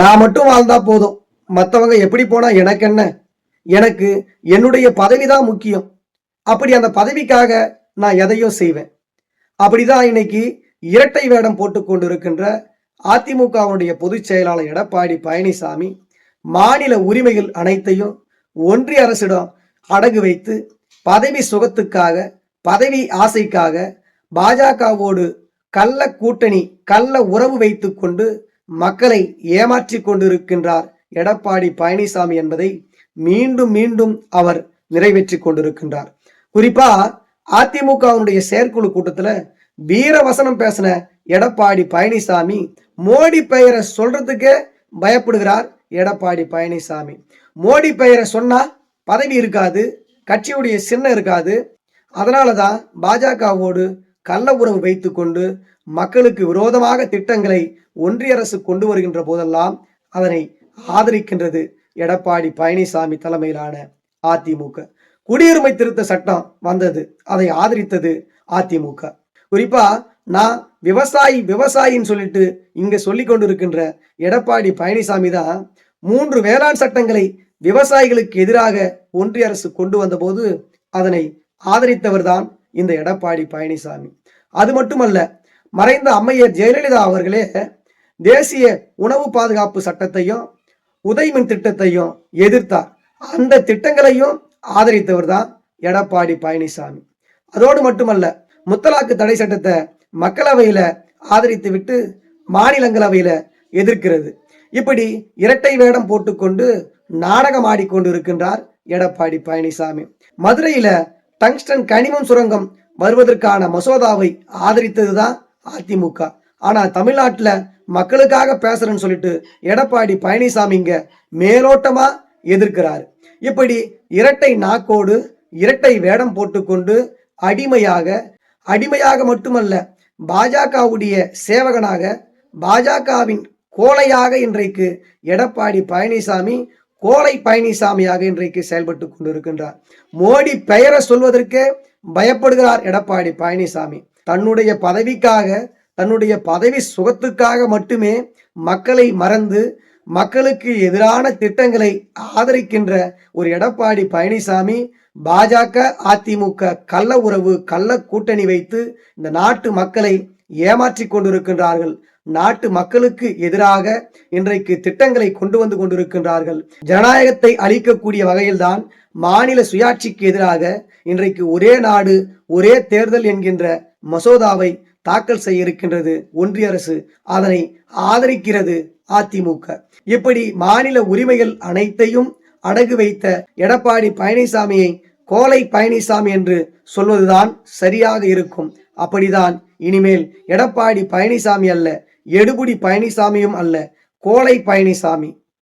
நான் மட்டும் வாழ்ந்தா போதும். மற்றவங்க எப்படி போனா எனக்கு என்ன? எனக்கு என்னுடைய பதவி தான் முக்கியம். அப்படி அந்த பதவிக்காக நான் எதையும் செய்வேன். அப்படிதான் இன்னைக்கு இரட்டை வேடம் போட்டு கொண்டிருக்கின்ற அதிமுகவுடைய பொதுச் செயலாளர் எடப்பாடி பழனிசாமி மாநில உரிமைகள் அனைத்தையும் ஒன்றிய அரசிடம் அடகு வைத்து பதவி சுகத்துக்காக பதவி ஆசைக்காக பாஜகவோடு கள்ள கூட்டணி கள்ள உறவு வைத்துக் கொண்டு மக்களை ஏமாற்றி கொண்டிருக்கின்றார் எடப்பாடி பழனிசாமி என்பதை மீண்டும் மீண்டும் அவர் நிறைவேற்றி கொண்டிருக்கின்றார். குறிப்பா அதிமுகவினுடைய செயற்குழு கூட்டத்துல வீரவசனம் பேசின எடப்பாடி பழனிசாமி மோடி பெயரை சொல்றதுக்கே பயப்படுகிறார் எடப்பாடி பழனிசாமி. மோடி பெயரை சொன்னா பதவி இருக்காது கட்சியுடைய சின்னம் இருக்காது. அதனால தான் பாஜகவோடு கள்ள உறவு வைத்துக்கொண்டு மக்களுக்கு விரோதமாக திட்டங்களை ஒன்றிய அரசு கொண்டு வருகின்ற போதெல்லாம் அதனை ஆதரிக்கின்றது எடப்பாடி பழனிசாமி தலைமையிலான அதிமுக. குடியுரிமை திருத்த சட்டம் வந்தது அதை ஆதரித்தது அதிமுக. குறிப்பா நான் விவசாயி விவசாயின்னு சொல்லிட்டு இங்க சொல்லி கொண்டிருக்கின்ற எடப்பாடி பழனிசாமி தான் மூன்று வேளாண் சட்டங்களை விவசாயிகளுக்கு எதிராக ஒன்றிய அரசு கொண்டு வந்தபோது அதனை ஆதரித்தவர் தான் இந்த எடப்பாடி பழனிசாமி. அது மட்டுமல்ல மறைந்த அம்மையர் ஜெயலலிதா அவர்களே தேசிய உணவு பாதுகாப்பு சட்டத்தையும் உதய்மின் திட்டத்தையும் எதிர்த்தார். அந்த திட்டங்களையும் ஆதரித்தவர் தான் எடப்பாடி பழனிசாமி. அதோடு மட்டுமல்ல முத்தலாக்கு தடை சட்டத்தை மக்களவையில ஆதரித்து விட்டு மாநிலங்களவையில எதிர்க்கிறது. இப்படி இரட்டை வேடம் போட்டுக்கொண்டு நாடகம் ஆடிக்கொண்டு இருக்கின்றார் எடப்பாடி பழனிசாமி. மதுரையில டங்ஸ்டன் கனிமம் சுரங்கம் வருவதற்கான மசோதாவை ஆதரித்ததுதான் அதிமுக. ஆனா தமிழ்நாட்டில் மக்களுக்காக பேசுறேன்னு சொல்லிட்டு எடப்பாடி பழனிசாமிங்க மேலோட்டமா எதிர்க்கிறார். இப்படி இரட்டை நாக்கோடு இரட்டை வேடம் போட்டுக்கொண்டு அடிமையாக அடிமையாக மட்டுமல்ல பாஜகவுடைய சேவகனாக பாஜகவின் கோலையாக இன்றைக்கு எடப்பாடி பழனிசாமி கோலை பழனிசாமியாக இன்றைக்கு செயல்பட்டு கொண்டிருக்கின்றார். மோடி பெயரை சொல்வதற்கே பயப்படுகிறார் எடப்பாடி பழனிசாமி. தன்னுடைய பதவிக்காக தன்னுடைய பதவி சுகத்துக்காக மட்டுமே மக்களை மறந்து மக்களுக்கு எதிரான திட்டங்களை ஆதரிக்கின்ற ஒரு எடப்பாடி பழனிசாமி பாஜக அதிமுக கள்ள உறவு கள்ள கூட்டணி வைத்து இந்த நாட்டு மக்களை ஏமாற்றி கொண்டிருக்கின்றார்கள். நாட்டு மக்களுக்கு எதிராக இன்றைக்கு திட்டங்களை கொண்டு வந்து கொண்டிருக்கின்றார்கள். ஜனநாயகத்தை அளிக்கக்கூடிய வகையில்தான் மாநில சுயாட்சிக்கு எதிராக இன்றைக்கு ஒரே நாடு ஒரே தேர்தல் என்கின்ற மசோதாவை தாக்கல் செய்ய இருக்கின்றது. ஒன்றிய அரசு அதனை ஆதரிக்கிறது அதிமுக. இப்படி மாநில உரிமைகள் அனைத்தையும் அடகு வைத்த எடப்பாடி பழனிசாமியை கோலை பழனிசாமி என்று சொல்வதுதான் சரியாக இருக்கும். அப்படிதான் இனிமேல் எடப்பாடி பழனிசாமி அல்ல எடுபுடி பழனிசாமியும் அல்ல கோலை பழனிசாமி.